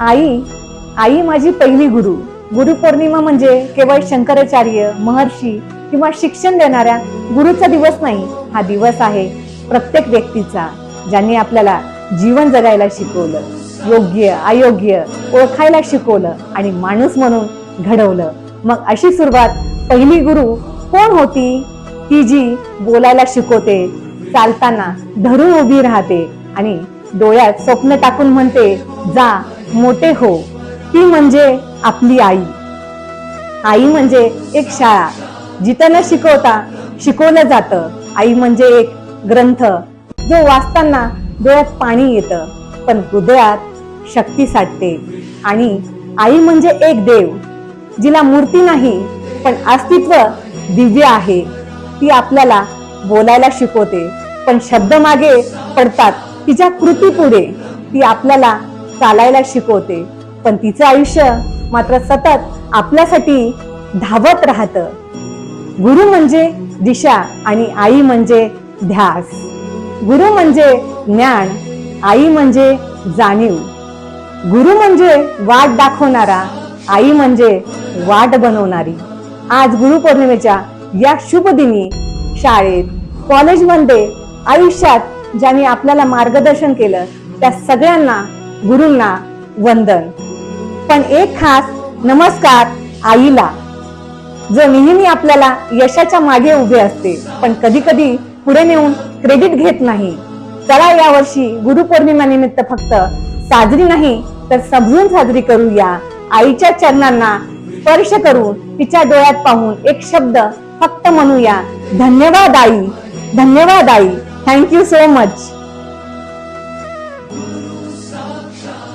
आई आई माझी पहिली गुरु. गुरुपौर्णिमा म्हणजे केवळ शंकराचार्य महर्षी किंवा शिक्षण देणाऱ्या गुरुचा दिवस नाही हा दिवस आहे प्रत्येक व्यक्तीचा ज्यांनी आपल्याला जीवन जगायला शिकवलं योग्य अयोग्य ओळखायला शिकवलं आणि माणूस म्हणून घडवलं. मग अशी सुरुवात पहिली गुरु कोण होती? ती जी बोलायला शिकवते चालताना धरून उभी राहते आणि डोळ्यात स्वप्न टाकून म्हणते जा मोठे हो ती म्हणजे आपली आई. आई म्हणजे एक शाळा जिथं न शिकवता शिकवलं जातं. आई म्हणजे एक ग्रंथ जो वाचताना डोळ्यात पाणी येतं पण हृदयात शक्ती साठते. आणि आई म्हणजे एक देव जिला मूर्ती नाही पण अस्तित्व दिव्य आहे. ती आपल्याला बोलायला शिकवते पण शब्द मागे पडतात. तिच्या कृती पुढे ती आपल्याला चालायला शिकवते. पण तिचं आयुष्य मात्र सतत आपल्यासाठी धावत राहतं. गुरु म्हणजे दिशा आणि आई म्हणजे ध्यास. गुरु म्हणजे ज्ञान आई म्हणजे जाणीव. गुरु म्हणजे वाट दाखवणारा आई म्हणजे वाट बनवणारी. आज गुरुपौर्णिमेच्या या शुभ दिनी शाळेत कॉलेजमध्ये आयुष्यात ज्यांनी आपल्याला मार्गदर्शन केलं त्या सगळ्यांना गुरुंना वंदन. पण एक खास नमस्कार आईला. जो नेहमी आपल्याला यशाच्या मागे उभे असते पण कधी कधी पुढे नेऊन क्रेडिट घेत नाही. चला यावर्षी गुरुपौर्णिमा निमित्त फक्त साजरी नाही तर समजून साजरी करूया. आईच्या चरणांना स्पर्श करून तिच्या डोळ्यात पाहून एक शब्द फक्त म्हणूया. धन्यवाद आई. धन्यवाद आई. Thank you so much